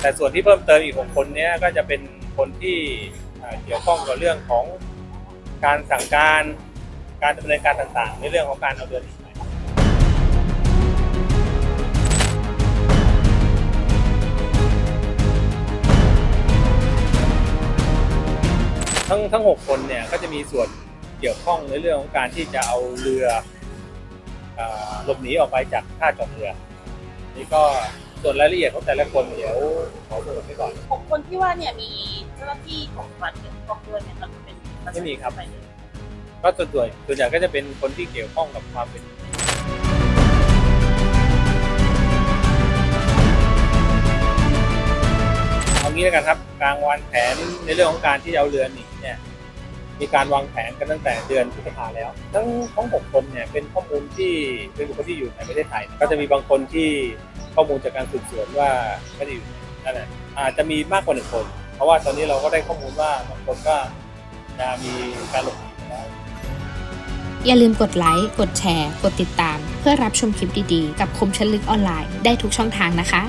แต่ส่วนที่เพิ่มเติมอีกหกคนนี้ก็จะเป็นคนที่เกี่ยวข้องกับเรื่องของการสั่งการการดำเนินการต่างๆ ในเรื่องของการเอาเรือหนีไปทั้งทั้งหกคนเนี่ยก็จะมีส่วนเกี่ยวข้องในเรื่องของการที่จะเอาเรือหลบหนีออกไปจากท่าจอดเรือ นี่ก็ ส่วนรายละเอียดของแต่ละคนเดี๋ยวขอสรุปไว้ก่อน หกคนที่ว่าเนี่ยมีเจ้าหน้าที่ของรัฐเกี่ยวข้องด้วยไหมครับเป็นไม่มีครับก็ส่วนส่วนส่วนใหญ่ก็จะเป็นคนที่เกี่ยวข้องกับความเป็น เอางี้แล้วกันครับการวางแผนในเรื่องของการที่จะเอาเรือหนีเนี่ยมีการวางแผนกันตั้งแต่เดือนพฤษภาแล้ว ทั้งทั้งหกคนเนี่ยเป็นข้อมูลที่เป็นบุคคลที่อยู่ในประเทศไทย ก็จะมีบางคนที่ ข้อมูลจากการสืบสวนว่าไม่ได้อยู่นั่นแหละอาจจะมีมากกว่าหนึ่งคน เพราะว่าตอนนี้เราก็ได้ข้อมูลว่าบางคนก็จะมีการหลบหนีไปแล้ว อย่าลืมกดไลค์ กดแชร์ กดติดตาม เพื่อรับชมคลิปดีๆ กับคมชันลึกออนไลน์ได้ทุกช่องทางนะคะ